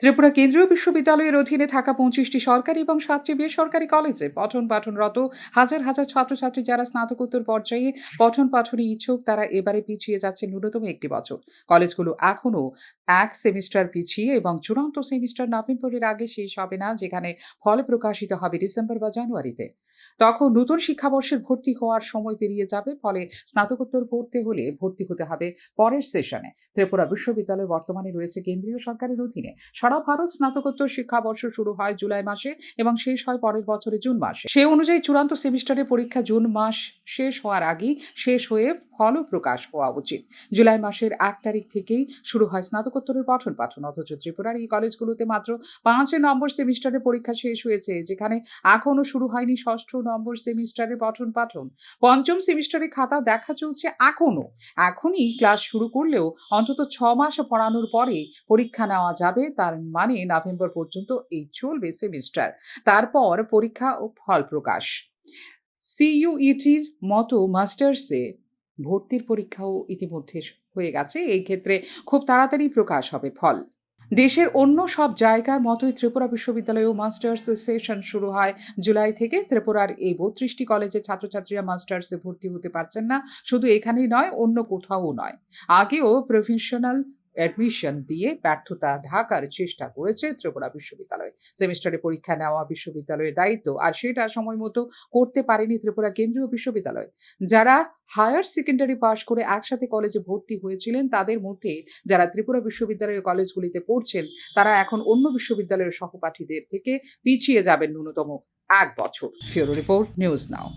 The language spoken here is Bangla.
ত্রিপুরা কেন্দ্রীয় বিশ্ববিদ্যালয়ের অধীনে থাকা পঁচিশটি সরকারি এবং সাতটি বেসরকারি কলেজে পঠন পাঠনরত হাজার হাজার ছাত্রছাত্রী যারা স্নাতকোত্তর পর্যায়ে পঠন পাঠনে ইচ্ছুক, তারা এবারে পিছিয়ে যাচ্ছে ন্যূনতম একটি বছর। কলেজগুলো এখনও এক সেমিস্টার পিছিয়ে এবং চূড়ান্ত সেমিস্টার নভেম্বরের আগে শেষ হবে না, যেখানে ফল প্রকাশিত হবে ডিসেম্বর বা জানুয়ারিতে। তখন নতুন শিক্ষাবর্ষের ভর্তি হওয়ার সময় পেরিয়ে যাবে, ফলে স্নাতকোত্তর পড়তে হলে ভর্তি হতে হবে পরের সেশনে। ত্রিপুরা বিশ্ববিদ্যালয় বর্তমানে রয়েছে কেন্দ্রীয় সরকারের অধীনে। সারা ভারত স্নাতকোত্তর শিক্ষাবর্ষ শুরু হয় জুলাই মাসে এবং শেষ হয় পরের বছরে জুন মাসে। সে অনুযায়ী চূড়ান্ত সেমিস্টারের পরীক্ষা জুন মাস শেষ হওয়ার আগেই শেষ হয়ে ফল প্রকাশ হওয়া উচিত। জুলাই মাসের এক তারিখ থেকেই শুরু হয় স্নাতকোত্তরের পঠন পাঠন, অথচ ত্রিপুরার এই কলেজগুলোতে মাত্র পাঁচ নম্বর সেমিস্টারের পরীক্ষা শেষ হয়েছে, যেখানে এখনও শুরু হয়নি ষষ্ঠ নম্বর সেমিস্টারের পঠন পাঠন। পঞ্চম সেমিস্টারে খাতা দেখা চলছে এখনও। এখনই ক্লাস শুরু করলেও অন্তত ছ মাস পড়ানোর পরে পরীক্ষা নেওয়া যাবে তার মানে নভেম্বর পর্যন্ত এই চলবে সেমিস্টার তারপর পরীক্ষা ও ফল প্রকাশ। সিইউইটির মতো মাস্টার্সে ভর্তির পরীক্ষাও ইতিমধ্যে হয়ে গেছে। এই ক্ষেত্রে খুব তাড়াতাড়ি প্রকাশ হবে ফল। দেশের অন্য সব জায়গার মতোই ত্রিপুরা বিশ্ববিদ্যালয়েও মাস্টার্স সেশন শুরু হয় জুলাই থেকে। ত্রিপুরার এই বত্রিশটি কলেজে ছাত্রছাত্রীরা মাস্টার্সে ভর্তি হতে পারছেন না। শুধু এখানেই নয়, অন্য কোথাও নয়। আগেও প্রফেশনাল অ্যাডমিশন দিয়ে ব্যর্থতা ঢাকার চেষ্টা করেছে ত্রিপুরা বিশ্ববিদ্যালয়। সেমিস্টারে পরীক্ষা নেওয়া বিশ্ববিদ্যালয়ের দায়িত্ব, আর সেটা সময় মতো করতে পারেনি ত্রিপুরা কেন্দ্রীয় বিশ্ববিদ্যালয়। যারা হায়ার সেকেন্ডারি পাশ করে একসাথে কলেজে ভর্তি হয়েছিলেন, তাদের মধ্যে যারা ত্রিপুরা বিশ্ববিদ্যালয়ের কলেজগুলিতে পড়ছেন, তারা এখন অন্য বিশ্ববিদ্যালয়ের সহপাঠীদের থেকে পিছিয়ে যাবেন ন্যূনতম এক বছর। ফিওরো রিপোর্ট, নিউজ নাও।